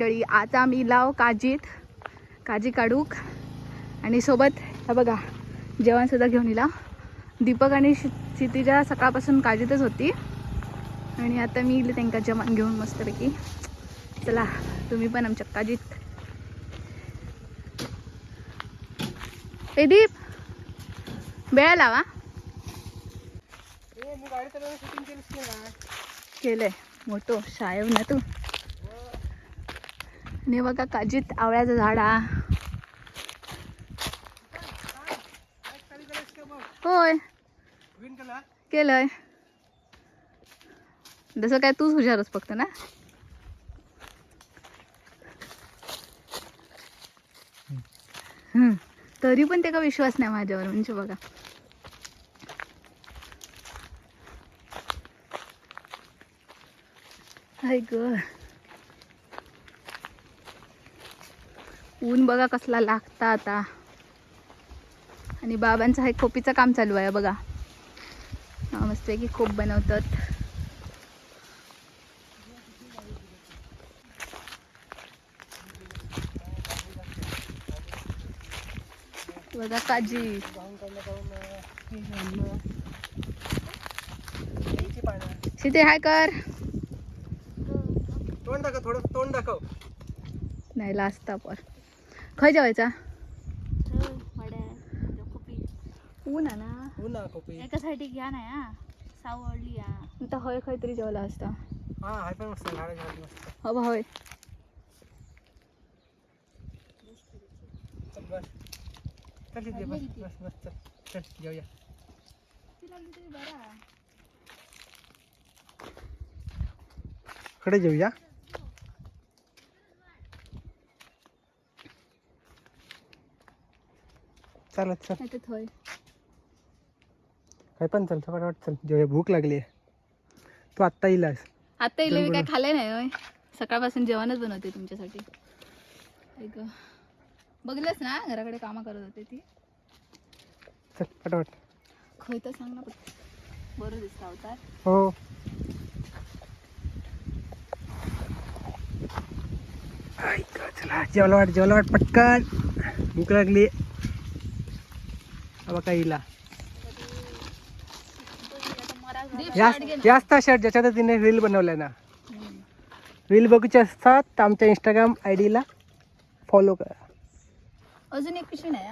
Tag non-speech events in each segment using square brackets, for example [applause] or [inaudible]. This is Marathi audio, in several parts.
मंडळी आता आम्ही लाव काजीत काजी काढूक आणि सोबत हा बघा जेवणसुद्धा घेऊन येला दीपक आणि क्षि- क्षितिजा सकाळपासून काजीतच होती. आणि आता मी इले त्यांका जेवण घेऊन मस्तपैकी. चला तुम्ही पण आमच्या काजीत. ए दीप! बेळा लावा. केलंय. मोठो शायव ना तू. आणि बघा काजीत आवळ्याचं झाड. होय. केलंय. जसं काय तूच हुशारच फक्त ना. हम्म. तरी पण ते का विश्वास नाही माझ्यावर म्हणजे बघा. हाय ग. ऊन बघा कसला लागता आता. आणि बाबांचं हे खोपीचं काम चालू आहे बघा. हा, मस्तपैकी खोप बनवतात. बघा काजी. सीते हाय कर. तोंड दाखव थोडं तोंड दाखव. नाही लाजता पण खय जेवायचा ऊन आहे ना ऊन ना कॉपी एकासाठी घ्या ना या सावळली या आता हय खय तरी जेवला असता हा हाय पण मस्त झाड झाड मस्त हवा होय चल बस चल तिथे बस बस बस चल चल जेवूया कडे जेवूया चालत चल. नाही काय पण चल फटाफट चल. जेवूया भूक लागली आहे. तू आत्ता येईलास आता इले मी काय. खाल्लंय नाही होय? सकाळपासून जेवणच बनवते तुमच्यासाठी. ऐक बघलंच ना घराकडे कामं करत होते ती. चल फटाफट खय तर सांग ना पटकन. बरं दिसतं अवतार. हो. ऐक, चला जेवला वाट जेवला वाट पटकन. भूक लागली. हा बघा हिला जास्त शर्ट ज्याच्यात तिने रील बनवलाय ना. रील बघूचे असतात तर आमच्या इंस्टाग्राम आय डीला फॉलो करा. अजून एक पिशवी नाही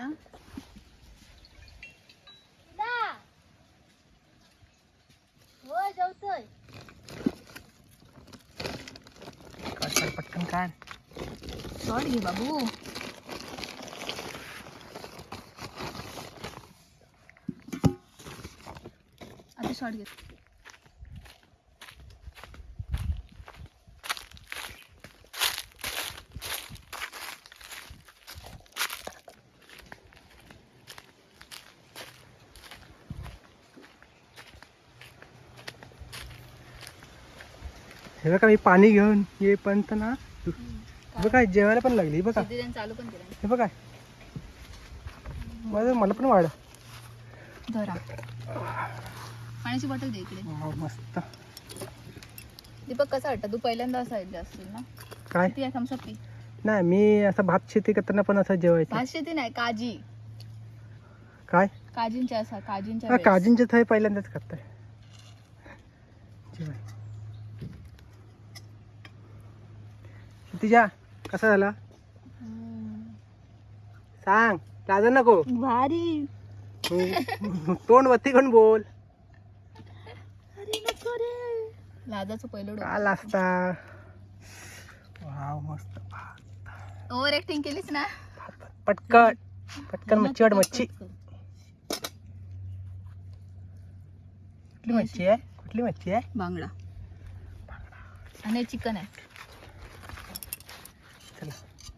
पटकन काढ. शॉर्ट घे बाबू. आता शॉर्ट घे हे बघा मी पाणी घेऊन येईपर्यंत ना. हे बघा जेवायला पण लागली बघा. चालू पण केलं हे बघा. माझं मला पण वाढ. धरा. पाण्याची बॉटल दे इकडे. मस्त. दीपक कसा वाटतं? तू पहिल्यांदा असं ऐकलं असतील ना? काय? किती आहे थम्सअप पी नाही मी असं भात शेती करताना पण असं जेवायचं. भात शेती नाही काजी. काय? काजींच्या असा काजींच्या हा वेळेस. काजींचे थय पहिल्यांदाच करताय. जेवाय. तिच्या कसा झाला? हम्म. सांग लाजा नको. भारी. तोंड वरती कोण बोल? लाजाचं पहिलं काल असता वाव मस्त ओव्हर ऍक्टिंग केलीस ना? पटकन पटकन मच्छी वाट मच्छी. कुठली मच्छी आहे? कुठली मच्छी आहे? बांगडा. आणि चिकन आहे. चला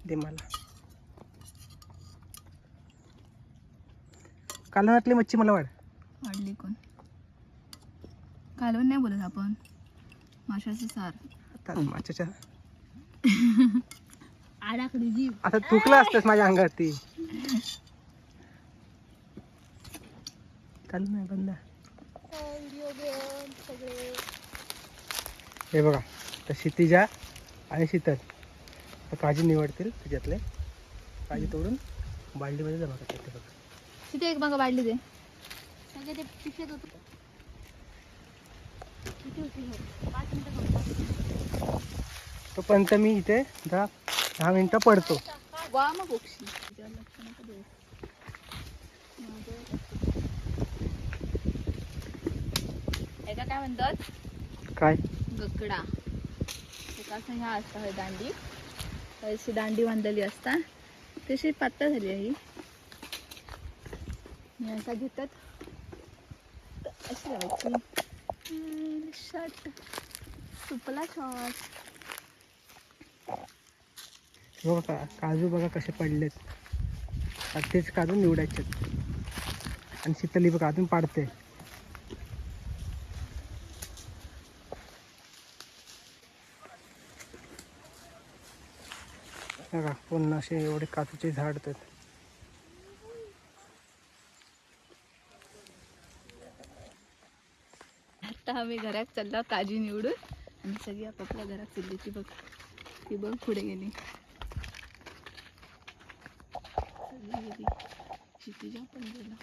दे मला. कालवणातली मच्छी मला वाढ. वाढली कोण? कालवण नाही बोलत आपण. माशाचं सार. आता माच्याच्या [laughs] आडाकडी जीव. आता थुकलं असतंस माझ्या अंगावरती. चालू नाही बंद हे बघा तर क्षितिजा आणि शीतल. तर काजी निवडतील त्याच्यातले. काजी तोडून बालडीमध्ये जमा करतात ते बघा. तिथे एक मग वाढली ते सगळे ते पिशेत होते किती होती हे? पाच मिनिटं फक्त. तोपर्यंत मी इथे दहा दहा मिनटं पडतो. एका काय म्हणतात? काय? गकडा. एका असं ह्या असता हय दांडी? अशी दांडी बांधलेली असता. तशी पातळ झाली आहे ही. असा घेतात. अशी लावायची. शर्ट. सुपला शॉर्ट बघा का काजू बघा कसे पडलेत. तेच काजू निवडायचे आणि शीतली बघा अजून पाडते बघा पुन्हा असे एवढे काजूचे झाड आहेत. आम्ही घरात चाललो काजी निवडून. आणि सगळी आपापल्या घरात चालली ती बघ. ती बघ पुढे गेली. सगळी गेली. क्षितिजा पण गेला.